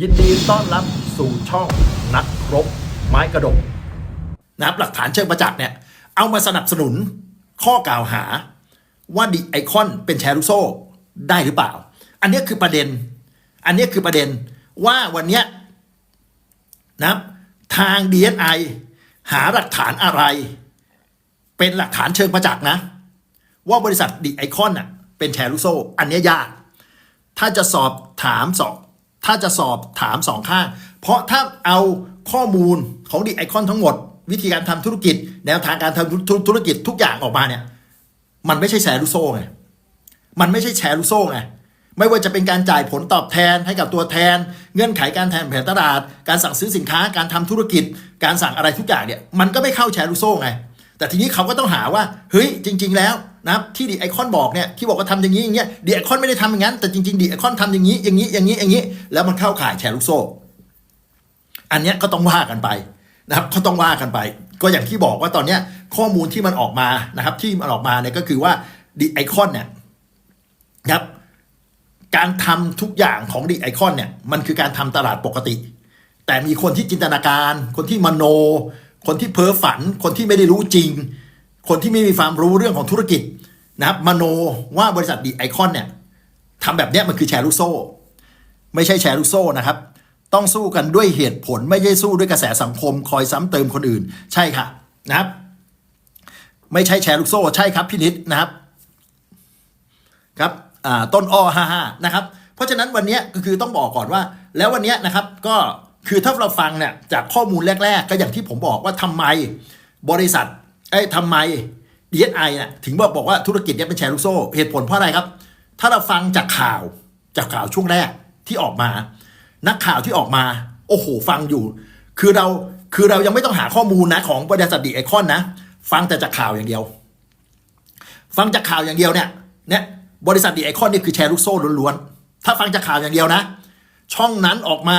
ยินดีต้อนรับสู่ช่องนักรบไม้กระดกนะครับหลักฐานเชิงประจักษ์เนี่ย เอามาสนับสนุนข้อกล่าวหา ว่าดิไอคอนเป็นแชร์ลูกโซ่ได้หรือเปล่า อันนี้คือประเด็น อันนี้คือประเด็นว่าวันเนี้ยนะครับทาง DSI หาหลักฐานอะไร เป็นหลักฐานเชิงประจักษ์นะ ว่าบริษัทดิไอคอนน่ะเป็นแชร์ลูกโซ่ อันนี้ยยาก ถ้าจะสอบถามสอง ถ้าจะสอบถามสองข้าง เพราะถ้าเอาข้อมูลของดิไอคอนทั้งหมด วิธีการทำธุรกิจ แนวทางการทำธุธุรกิจทุกอย่างออกมาเนี่ย มันไม่ใช่แชร์ลูโซ่ไงมันไม่ใช่แชร์ลูโซ่ไงไม่ว่าจะเป็นการจ่ายผลตอบแทนให้กับตัวแทน เงื่อนไขการแทนแผนตลาด การสั่งซื้อสินค้าการทำธุรกิจ การสั่งอะไรทุกอย่างเนี่ยมันก็ไม่เข้าแชร์ลูโซ่ไง แต่ทีนี้เขาก็ต้องหาว่า เฮ้ย จริง ๆ แล้วนะครับที่ดีไอคอนบอกเนี่ยที่บอกว่าทำอย่างนี้อย่างเงี้ยดีไอคอนไม่ได้ทำอย่างนั้น แต่จริงๆดีไอคอนทำอย่างนี้อย่างนี้อย่างนี้อย่างนี้ แล้วมันเข้าข่ายแชร์ลูกโซ่ อันเนี้ยก็ต้องว่ากันไปนะครับก็ต้องว่ากันไป ก็อย่างที่บอกว่าตอนเนี้ยข้อมูลที่มันออกมานะครับ ที่มันออกมาเนี่ยก็คือว่าดีไอคอนเนี่ยนะครับการทำทุกอย่างของดีไอคอนเนี่ยมันคือการทำตลาดปกติ แต่มีคนที่จินตนาการ คนที่มโน คนที่เพ้อฝัน คนที่ไม่ได้รู้จริง คนที่ไม่มีความรู้เรื่องของธุรกิจนะครับมโนว่าบริษัทดีไอคอนเนี่ยทำแบบเนี้ยมันคือแชร์ลูกโซ่ ไม่ใช่แชร์ลูกโซ่นะครับ ต้องสู้กันด้วยเหตุผลไม่ใช่สู้ด้วยกระแสสังคมคอยซ้ำเติมคนอื่น ใช่ค่ะนะครับ ไม่ใช่แชร์ลูกโซ่ ใช่ครับพี่นิดนะครับครับต้นอ้อห้าห้านะครับ เพราะฉะนั้นวันนี้ก็คือต้องบอกก่อนว่า แล้ววันนี้นะครับก็ คือถ้าเราฟังเนี่ยจากข้อมูลแรก ๆ ก็อย่างที่ผมบอกว่าทำไมบริษัทเอ้ยทำไม DSI เนี่ยถึงบอกบอกว่าธุรกิจเนี้ยเป็นแชร์ลูกโซ่เหตุผลเพราะอะไรครับ ถ้าเราฟังจากข่าวจากข่าวช่วงแรกที่ออกมา นักข่าวที่ออกมา โอ้โห ฟังอยู่ คือเราคือเรายังไม่ต้องหาข้อมูลนะของบริษัทดีไอคอนนะ ฟังแต่จากข่าวอย่างเดียว ฟังจากข่าวอย่างเดียวเนี่ยเนี่ยบริษัทดีไอคอนนี่คือแชร์ลูกโซ่ล้วนๆถ้าฟังจากข่าวอย่างเดียวนะ ช่องนั้นออกมา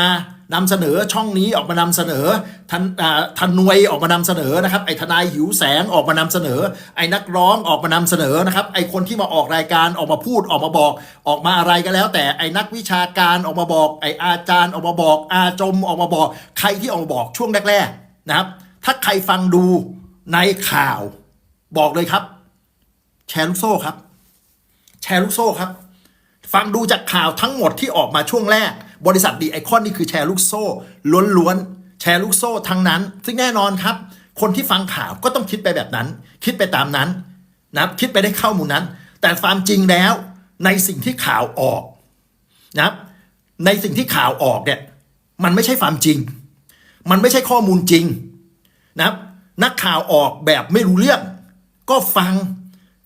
นำเสนอช่องนี้ออกมานำเสนอทันอ่าทันนวยออกมานำเสนอนะครับไอ้ทนายหิวแสงออกมานำเสนอ ไอ้นักร้องออกมานำเสนอนะครับไอ้คนที่มาออกรายการออกมาพูดออกมาบอก ออกมาอะไรก็แล้ว แต่ไอ้นักวิชาการออกมาบอก ไอ้อาจารย์ออกมาบอก อาจมออกมาบอก ใครที่ออกมาบอกช่วงแรกๆนะครับ ถ้าใครฟังดูในข่าวบอกเลยครับ แชร์ลูกโซ่ครับ แชร์ลูกโซ่ครับ ฟังดูจากข่าวทั้งหมดที่ออกมาช่วงแรก บริษัทดีไอคอนนี่คือแชร์ลูกโซ่ล้วนๆแชร์ลูกโซ่ทั้งนั้น ซึ่งแน่นอนครับ คนที่ฟังข่าวก็ต้องคิดไปแบบนั้น คิดไปตามนั้นนะครับคิดไปได้ข้อมูลนั้น แต่ความจริงแล้วในสิ่งที่ข่าวออกนะครับในสิ่งที่ข่าวออกเนี่ยมันไม่ใช่ความจริง มันไม่ใช่ข้อมูลจริงนะครับนักข่าวออกแบบไม่รู้เรื่อง ก็ฟัง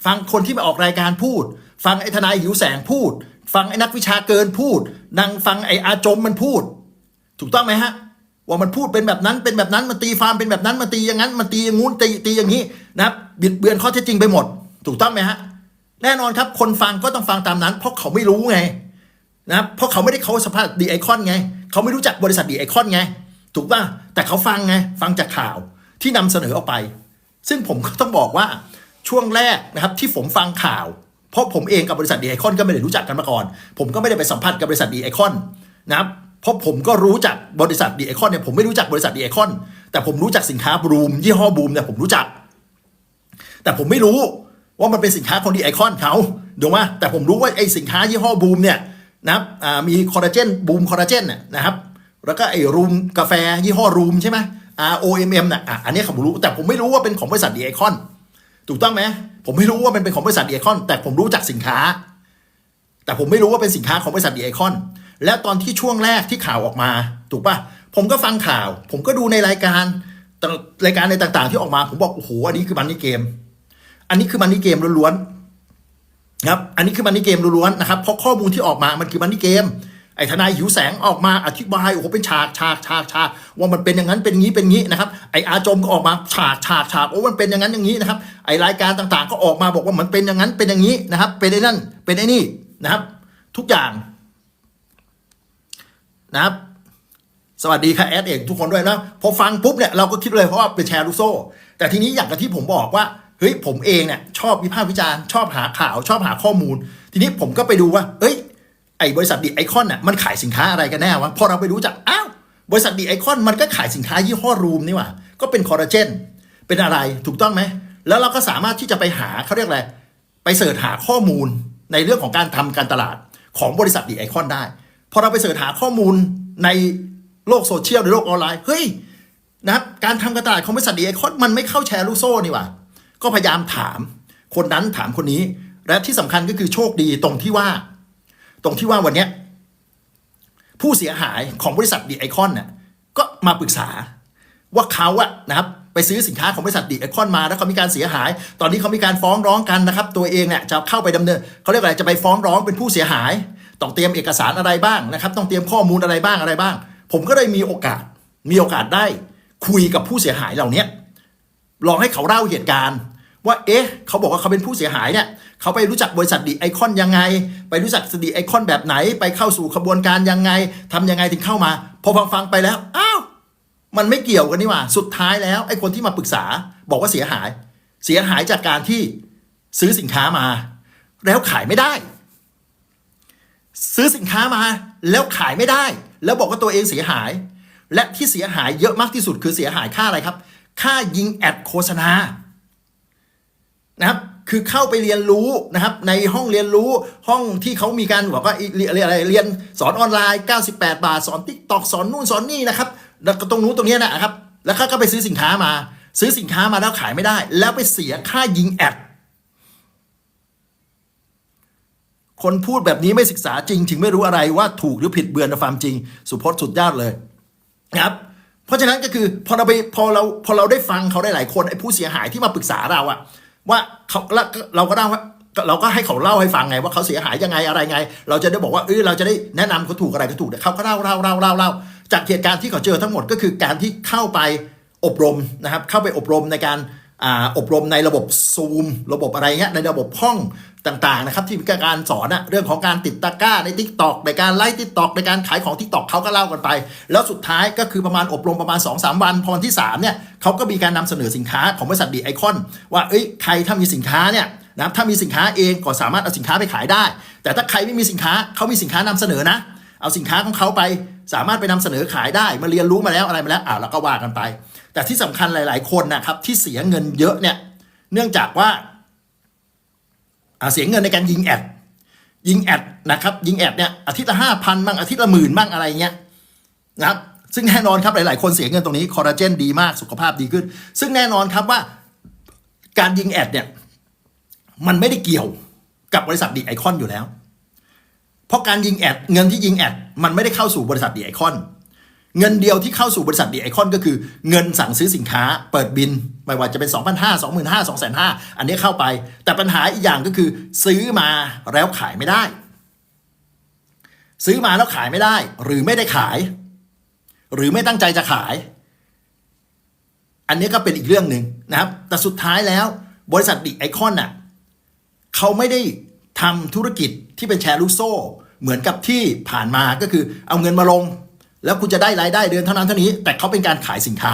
ฟังคนที่มาออกรายการพูด ฟังไอ้ทนายหิวแสงพูด ฟังไอ้นักวิชาเกินพูดนังฟังไอ้อาจมมันพูด ถูกต้องไหมฮะ ว่ามันพูดเป็นแบบนั้นเป็นแบบนั้นมันตีความเป็นแบบนั้นมันตีอย่างนั้นมันตีอย่างงู้นตีตีอย่างนี้นะครับบิดเบือนข้อเท็จจริงไปหมด ถูกต้องไหมฮะแน่นอนครับคนฟังก็ต้องฟังตามนั้น เพราะเขาไม่รู้ไงนะเพราะเขาไม่ได้เขาสภาพดีไอคอนไง เขาไม่รู้จักบริษัทดีไอคอนไง ถูกป่ะแต่เขาฟังไง ฟังจากข่าวที่นำเสนอออกไป ซึ่งผมก็ต้องบอกว่าช่วงแรกนะครับที่ผมฟังข่าว ราะผมเองกับบริษัทดีไอคอนก็ไม่ได้รู้จักกันมาก่อน ผมก็ไม่ได้ไปสัมผัสกับบริษัทดีไอคอนนะครับเพราะผมก็รู้จักบริษัทดีไอคอนเนี่ยผมไม่รู้จักบริษัทดีไอคอนแต่ผมรู้จักสินค้าบูมยี่ห้อบูมเนี่ยผมรู้จัก แต่ผมไม่รู้ว่ามันเป็นสินค้าของดีไอคอนเขาถูกไหมแต่ผมรู้ว่าไอสินค้ายี่ห้อบูมเนี่ยนะครับมีคอลลาเจนบูมคอลลาเจนนะครับ แล้วก็ไอรูมกาแฟยี่ห้อรูมใช่ไหม R O M M นะอะอันนี้ผมรู้แต่ผมไม่รู้ว่าเป็นของบริษัทดีไอคอนถูกต้องไหม ผมไม่รู้ว่ามันเป็นของบริษัทดีไอคอน แต่ผมรู้จักสินค้า แต่ผมไม่รู้ว่าเป็นสินค้าของบริษัทดีไอคอน แล้วตอนที่ช่วงแรกที่ข่าวออกมา ถูกปะผมก็ฟังข่าว ผมก็ดูในรายการต่รายการในต่างๆ ที่ออกมา ผมบอกโอ้โหอันนี้คือมันนี่เกม อันนี้คือมันนี่เกมล้วนๆครับ อันนี้คือมันนี่เกมล้วนๆนะครับเพราะข้อมูลที่ออกมามันคือมันนี่เกม ไอ้ทนายหิวแสงออกมาอธิบายโอ้โหเป็นฉากฉากฉากฉากว่ามันเป็นอย่างนั้นเป็นงี้เป็นงี้นะครับไอ้อาจมก็ออกมาฉากฉากฉากโอ้มันเป็นอย่างนั้นอย่างนี้นะครับไอ้รายการต่างๆ ก็ออกมาบอกว่ามันเป็นอย่างนั้นเป็นอย่างนี้นะครับ เป็นไอ้นั่นเป็นไอ้นี่นะครับ ทุกอย่างนะครับ สวัสดีค่ะแอดเอกทุกคนด้วยนะพอฟังปุ๊บเนี่ยเราก็คิดเลยเพราะว่าเป็นแชร์ลูกโซ่ แต่ทีนี้อย่างกับที่ผมบอกว่าเฮ้ยผมเองเนี่ยชอบวิพากษ์วิจารณ์ชอบหาข่าวชอบหาข้อมูล ทีนี้ผมก็ไปดูว่า เอ้ย ไอ้บริษัทดีไอคอนน่ะมันขายสินค้าอะไรกันแน่วะพอเราไปรู้จักอ้าวบริษัทดีไอคอนมันก็ขายสินค้ายี่ห้อรูมนี่หว่าก็เป็นคอลลาเจนเป็นอะไรถูกต้องไหม แล้วเราก็สามารถที่จะไปหาเขาเรียกอะไร ไปเสิร์ชหาข้อมูลในเรื่องของการทำการตลาดของบริษัทดีไอคอนได้ พอเราไปเสิร์ชหาข้อมูลในโลกโซเชียลในโลกออนไลน์เฮ้ยนะครับการทำการตลาดของบริษัทดีไอคอนมันไม่เข้าแชร์ลูกโซ่นี่หว่าก็พยายามถาม คนนั้นถามคนนี้ และที่สำคัญก็คือโชคดีตรงที่ว่า ตรงที่ว่าวันเนี้ยผู้เสียหายของบริษัทดีไอคอนน่ะก็มาปรึกษาว่าเขาอะนะครับไปซื้อสินค้าของบริษัทดีไอคอนมาแล้วเขามีการเสียหาย ตอนนี้เขามีการฟ้องร้องกันนะครับ ตัวเองเนี่ยจะเข้าไปดำเนินเขาเรียกอะไรจะไปฟ้องร้องเป็นผู้เสียหาย ต้องเตรียมเอกสารอะไรบ้างนะครับ ต้องเตรียมข้อมูลอะไรบ้างอะไรบ้าง ผมก็เลยมีโอกาสมีโอกาสได้ คุยกับผู้เสียหายเหล่านี้ลองให้เขาเล่าเหตุการณ์ ว่าเอ๊ะเขาบอกว่าเขาเป็นผู้เสียหายเนี่ยเขาไปรู้จักบริษัทดีไอคอนยังไง ไปรู้จักสดีไอคอนแบบไหน ไปเข้าสู่ขบวนการยังไงทำยังไงถึงเข้ามา พอฟังฟังไปแล้วอ้าวมันไม่เกี่ยวกันนี่หว่าสุดท้ายแล้วไอคนที่มาปรึกษาบอกว่าเสียหาย เสียหายจากการที่ซื้อสินค้ามา แล้วขายไม่ได้ ซื้อสินค้ามา แล้วขายไม่ได้ แล้วบอกว่าตัวเองเสียหาย และที่เสียหายเยอะมากที่สุดคือเสียหายค่าอะไรครับ ค่ายิงแอดโฆษณา นะครับคือเข้าไปเรียนรู้นะครับในห้องเรียนรู้ห้องที่เขามีการบอกว่าเรียนอะไรเรียนสอนออนไลน์ 98 บาท สอนทิกตอกสอนนู่นสอนนี่นะครับแล้วก็ตรงนู้นตรงนี้นะครับ แล้วเขาก็ไปซื้อสินค้ามา ซื้อสินค้ามาแล้วขายไม่ได้ แล้วไปเสียค่ายิงแอดคนพูดแบบนี้ไม่ศึกษาจริง ถึงไม่รู้อะไรว่าถูกหรือผิดเบือนในความจริง สุพจน์สุดยอดเลยนะครับเพราะฉะนั้นก็คือพอเราไปพอเราพอเราได้ฟังเขาได้หลายคนไอ้ผู้เสียหายที่มาปรึกษาเราอะ ว่าเขาแล้วเราก็ได้ว่าเราก็ให้เขาเล่าให้ฟังไงว่าเขาเสียหายยังไงอะไรไง เราจะได้บอกว่าเออเราจะได้แนะนำเขาถูกอะไรก็ถูกเขาก็เล่าเล่าเล่าเล่าเล่าจากเหตุการณ์ที่เขาเจอทั้งหมดก็คือการที่เข้าไปอบรมนะครับ เข้าไปอบรมในการ อ่าอบรมในระบบซูม ระบบอะไรเงี้ยในระบบห้องต่างๆนะครับที่มีการสอนอะเรื่องของการติดตะกร้าใน t ิ k t o k ในการไลฟ์ทิกตอกในการขายของ t ิ k t o k เขาก็เล่ากันไป แล้วสุดท้ายก็คือประมาณอบรมประมาณ 2-3 วัน พอวันที่ 3 เนี่ยเขาก็มีการนำเสนอสินค้าของบริษัทดีไอคอนว่าเอ้ยใครถ้ามีสินค้าเนี่ยนะถ้ามีสินค้าเองก็สามารถเอาสินค้าไปขายได้ แต่ถ้าใครไม่มีสินค้าเขามีสินค้านำเสนอนะ เอาสินค้าของเขาไป สามารถไปนำเสนอขายได้มาเรียนรู้มาแล้วอะไรมาแล้วอ่าแล้วก็ว่ากันไป แต่ที่สำคัญหลาย ๆ คนนะครับที่เสียเงินเยอะเนี่ยเนื่องจากว่าอ่าเสียเงินในการยิงแอดยิงแอดนะครับยิงแอดเนี่ยอาทิตย์ละห้าพันบ้างอาทิตย์ละหมื่นบ้างอะไรเงี้ยนะครับซึ่งแน่นอนครับหลาย ๆ คนเสียเงินตรงนี้คอลลาเจนดีมากสุขภาพดีขึ้น ซึ่งแน่นอนครับว่าการยิงแอดเนี่ยมันไม่ได้เกี่ยวกับบริษัทดีไอคอนอยู่แล้ว เพราะการยิงแอดเงินที่ยิงแอดมันไม่ได้เข้าสู่บริษัทดีไอคอนเงินเดียวที่เข้าสู่บริษัทดีไอคอนก็คือเงินสั่งซื้อสินค้าเปิดบิน ไม่ว่าจะเป็น 2 5 0 0 2 5 0 0 2 5 0 0อันนี้เข้าไป แต่ปัญหาอีกอย่างก็คือ ซื้อมาแล้วขายไม่ได้ ซื้อมาแล้วขายไม่ได้ หรือไม่ได้ขาย หรือไม่ตั้งใจจะขาย อันนี้ก็เป็นอีกเรื่องหนึ่งนะครับ แต่สุดท้ายแล้ว บริษัทดิไอคอนน่ะเขาไม่ได้ ทำธุรกิจที่เป็นแชร์ลูกโซ่ เหมือนกับที่ผ่านมาก็คือเอาเงินมาลง แล้วคุณจะได้รายได้เดือนเท่านั้นเท่านี้ แต่เขาเป็นการขายสินค้า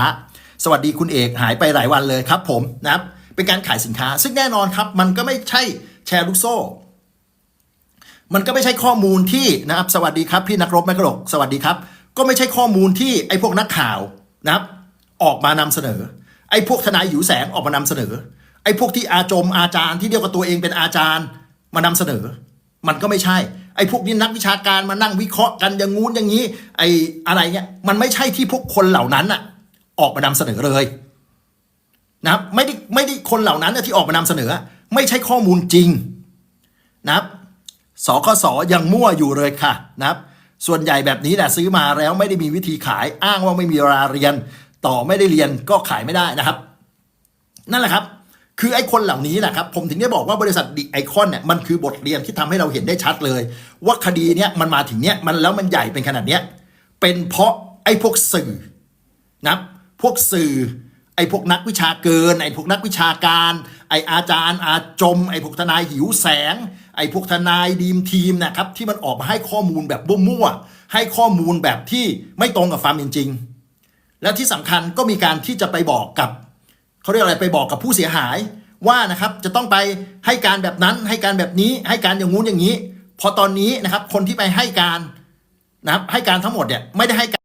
สวัสดีคุณเอกหายไปหลายวันเลยครับ ผมนะครับ เป็นการขายสินค้า ซึ่งแน่นอนครับ มันก็ไม่ใช่แชร์ลูกโซ่ มันก็ไม่ใช่ข้อมูลที่นะครับ สวัสดีครับพี่นักรบแม่กระโลกสวัสดีครับ ก็ไม่ใช่ข้อมูลที่ไอ้พวกนักข่าวนะครับ ออกมานำเสนอ ไอ้พวกทนายหิวแสงออกมานำเสนอ ไอ้พวกที่อาจมอาจารย์ที่เรียวกว่าตัวเองเป็นอาจารย์ มานำเสนอ มันก็ไม่ใช่ ไอ้พวกนี้นักวิชาการมานั่งวิเคราะห์กันอย่างงู้นอย่างนี้ ไอ้อะไรเงี้ยมันไม่ใช่ที่พวกคนเหล่านั้นอะออกมานำเสนอเลยนะครับไม่ได้ไม่ได้คนเหล่านั้นที่ออกมานำเสนอ ไม่ใช่ข้อมูลจริงนะครับสคสยังมั่วอยู่เลยค่ะนะครับ ส่วนใหญ่แบบนี้แหละซื้อมาแล้วไม่ได้มีวิธีขายอ้างว่าไม่มีเวลาเรียน ต่อไม่ได้เรียนก็ขายไม่ได้นะครับ นั่นแหละครับ คือไอ้คนเหล่านี้แหละครับ ผมถึงได้บอกว่าบริษัทดิไอคอนเนี่ยมันคือบทเรียนที่ทำให้เราเห็นได้ชัดเลย ว่าคดีเนี้ยมันมาถึงเนี้ยมันแล้วมันใหญ่เป็นขนาดเนี้ยเป็นเพราะไอ้พวกสื่อนะพวกสื่อไอ้พวกนักวิชาเกิน ไอ้พวกนักวิชาการ ไอ้อาจารย์ อาจม ไอ้พวกทนายหิวแสง ไอ้พวกทนายดีมทีมนะครับที่มันออกมาให้ข้อมูลแบบมั่วๆให้ข้อมูลแบบที่ไม่ตรงกับความเป็นจริง และที่สำคัญก็มีการที่จะไปบอกกับ เขาเรียกอะไรไปบอกกับผู้เสียหายว่านะครับจะต้องไปให้การแบบนั้นให้การแบบนี้ให้การอย่างงู้นอย่างนี้ พอตอนนี้นะครับคนที่ไปให้การนะครับให้การทั้งหมดเนี่ยไม่ได้ให้การ